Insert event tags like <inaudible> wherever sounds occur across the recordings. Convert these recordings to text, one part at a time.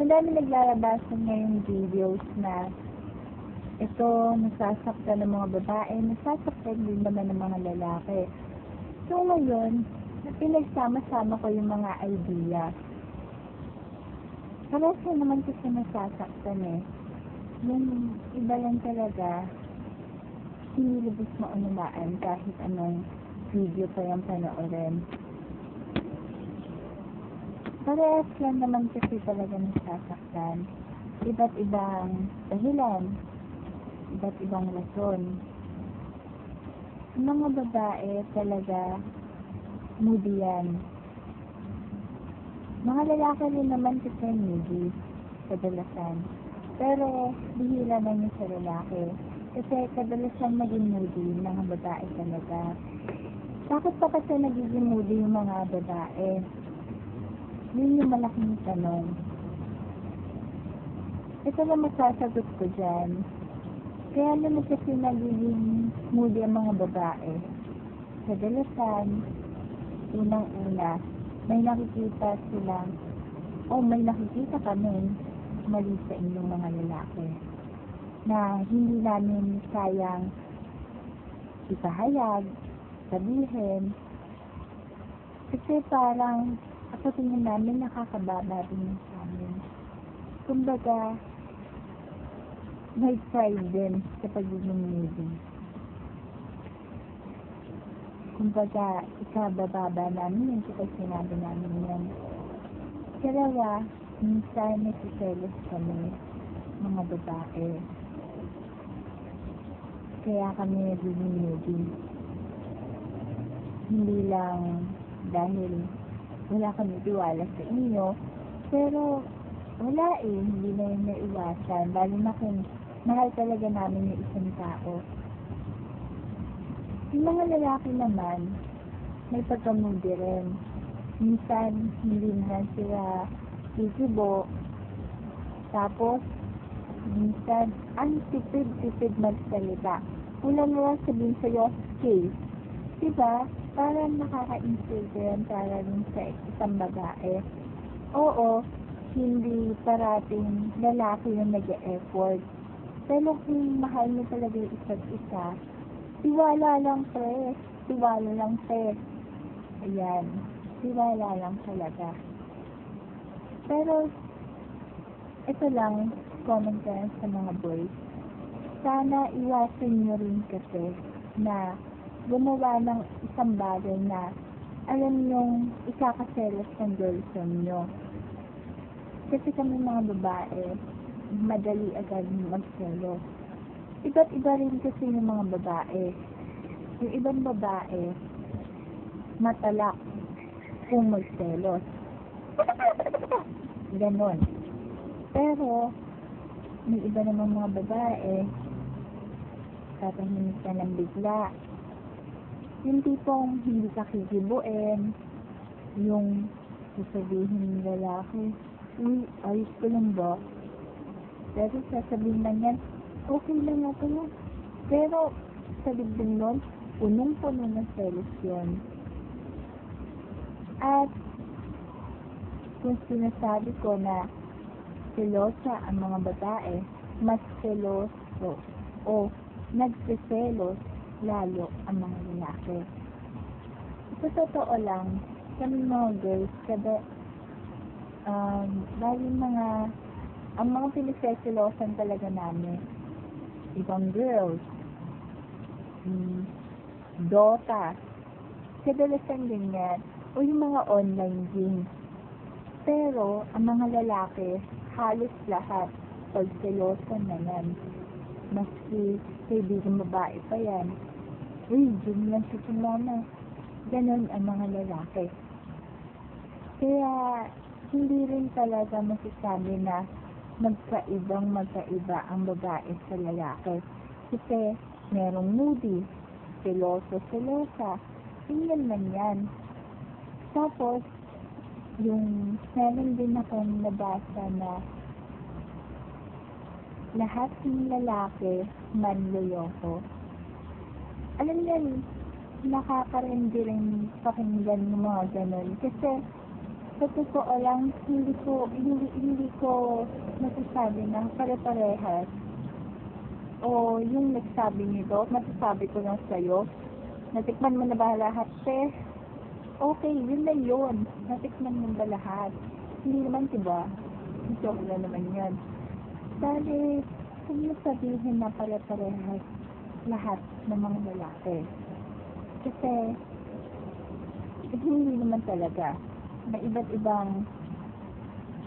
madami naglalabas ng ngayong videos na ito, nasasaktan ng mga babae, nasasaktan din naman ng mga lalaki. So ngayon, na pinagsama-sama ko yung mga idea. Parehas na naman kasi nasasaktan eh. Yung iba lang talaga, hinilibos mo anumaan kahit anong video pa yung panoorin. Parehas lang naman kasi talaga nasasaktan. Iba't ibang dahilan, iba't ibang rason. Mga babae talaga moody yan. Mga lalaki rin naman kasi moody, kadalasan. Pero, bihira lang yun sa lalaki. Kasi kadalasan maging moody ng mga babae talaga. Bakit pa kasi nagiging moody yung mga babae? Yun yung malaking tanong. Ito lang masasagot ko dyan. Kaya naman kasi nagiging moody ang mga babae. Kadalasan, unang-una, may nakikita silang, o may nakikita kami mali sa inyong mga lalaki na hindi namin kayang ipahayag, sabihin, kasi parang ako tingin namin nakakababa din sa amin. Kumbaga, may pride din sa pagiging needy. Kumbaga, ikabababa namin yun kapag sinabi namin yan. Kalawa, minsan nasiselos kami, mga babae. Kaya kami nagiging needy. Hindi lang dahil wala kami tiwala sa inyo, pero wala eh, hindi na yun naiwasan. Lalo na kung mahal talaga namin yung isang tao. Yung mga lalaki naman, may pagkamudi rin. Minsan, hindi na sila titibo. Tapos, minsan, ang tipid-tipid magsalita. Una na lang sabihin sa'yo, case. Diba? Parang nakaka-insult yan para rin sa isang babae. Oo, hindi parating lalaki yung nag-e-effort. Pero kung mahal mo talaga yung isa't isa, tiwala lang pre, tiwala lang pre. Ayan, tiwala lang talaga. Pero, ito lang, ko lang sa mga boys. Sana iwasan nyo rin kasi na gumawa ng isang bagay na alam nyong ikakaselos ng girlfriend nyo. Kasi kami mga babae, madali agad magselos. Iba't iba rin kasi yung mga babae. Yung ibang babae, matalak kung magselos. <laughs> Ganon. Pero, may iba namang mga babae, tatahimik ka ng bigla. Yung tipong hindi ka kikibuin, yung sasabihin ng lalaki, uy, ayos ko lang ba? Pero sasabihin lang yan, okay lang ako yan. Pero, sa dibdib nun, punong-puno ng selos yun. At, kung sinasabi ko na selosa ang mga babae, mas seloso o nagsiselos lalo ang mga lalaki. Sa totoo lang, kami mga girls, kada, um, lalo mga, ang mga pinagseselosan talaga namin, ibang girls, mm, Dota, kadalasan din yan, o yung mga online games. Pero, ang mga lalaki, halos lahat, pagselosan na yan. Maski kaibigan babae pa yan. Dyan lang si mama. Ganon ang mga lalaki. Kaya, hindi rin talaga masasabi na magkaibang magkaiba ang babae sa lalaki. Kasi, merong moody, seloso, selosa. Tingnan man yan. Tapos, yung meron din akong nabasa na lahat ng lalaki manloloko. Alam niyo, nakakarindi rin pakinggan yung mga ganun. Kasi, sa totoo lang, hindi ko, hindi, hindi ko masasabi na pare-parehas. O yung nagsabi nito, masasabi ko lang sa'yo, natikman mo na ba lahat, te? Okay, yun na yun. Natikman mo ba lahat? Hindi naman, diba? Joke na naman yun. Dahil, mo sabihin na pare-parehas lahat ng mga lalaki. Kasi, hindi naman talaga. May iba't ibang,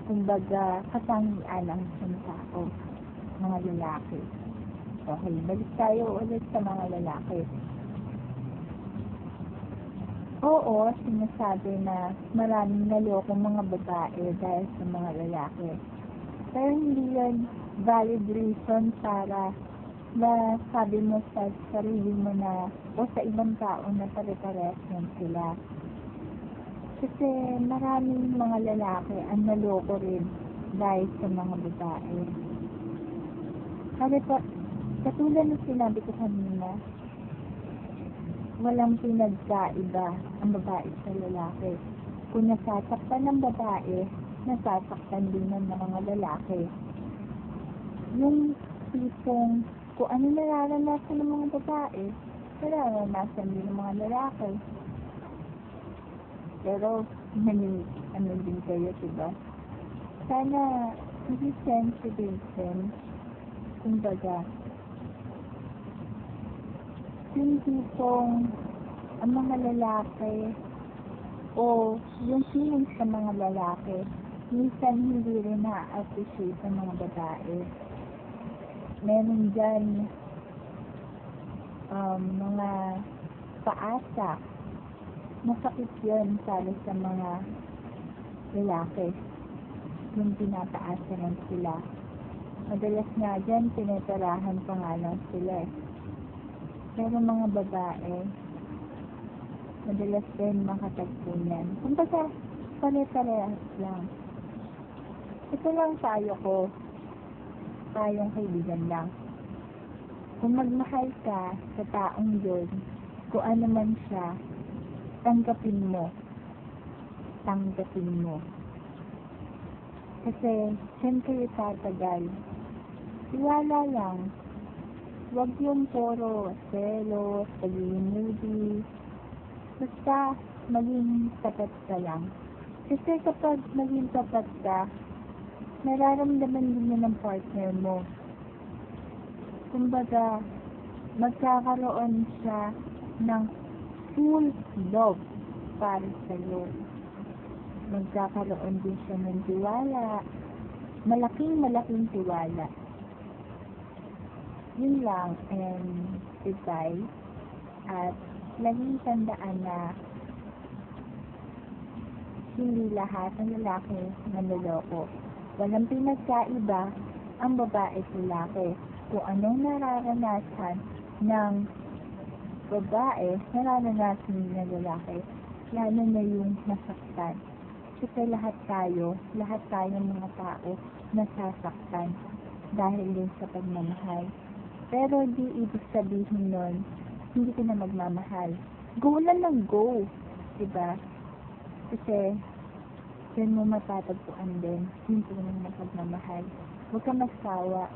kumbaga, katangian ng isang tao, mga lalaki. Okay, balik tayo ulit sa mga lalaki. Oo, sinasabi na maraming nalokong mga babae dahil sa mga lalaki. Pero hindi yun valid reason para na sabi mo sa sarili mo na o sa ibang tao na pare-parehas yan sila. Kasi maraming mga lalaki ang naloko rin dahil sa mga babae. Kasi pa, katulad ng sinabi ko kanina, walang pinagkaiba ang babae sa lalaki. Kung nasasaktan ng babae, nasasaktan din ng mga lalaki. Yung tipong kung ano nararanasan ng mga babae, nararanasan din ng mga lalaki. Pero, naging, ano din kayo, diba? Sana, hindi sensitive din. Kumbaga, yung tipong ang mga lalaki o yung feeling sa mga lalaki, minsan hindi rin na-appreciate ng mga babae. Meron dyan um, mga paasa. Masakit yun para sa mga lalaki. Yung pinapaasa lang sila. Madalas nga dyan, tinitirahan pa nga lang sila. Pero mga babae, madalas din makatagpo niyan. Kumbaga, pare-parehas lang. Ito lang tayo ko, tayong kaibigan lang. Kung magmahal ka sa taong yun, kung ano man siya, tanggapin mo. Tanggapin mo. Kasi, siyempre tatagal. Iwala lang, Huwag yung puro selos, pagiging moody. Basta, maging tapat ka lang. Kasi kapag maging tapat ka, nararamdaman din yun ng partner mo. Kumbaga, magkakaroon siya ng full love para sa'yo. Magkakaroon din siya ng tiwala. Malaking malaking tiwala yun lang and goodbye at laging tandaan na hindi lahat ng lalaki nanloloko. Walang pinagkaiba ang babae at lalaki. Kung anong nararanasan ng babae, nararanasan ng lalaki, lalo na yung nasaktan. Kasi lahat tayo, lahat tayo ng mga tao nasasaktan dahil din sa pagmamahal. Pero di ibig sabihin nun, hindi ka na magmamahal. Go lang ng go. Diba? Kasi, dyan mo matatagpuan din, hindi ka na magmamahal. Huwag ka magsawa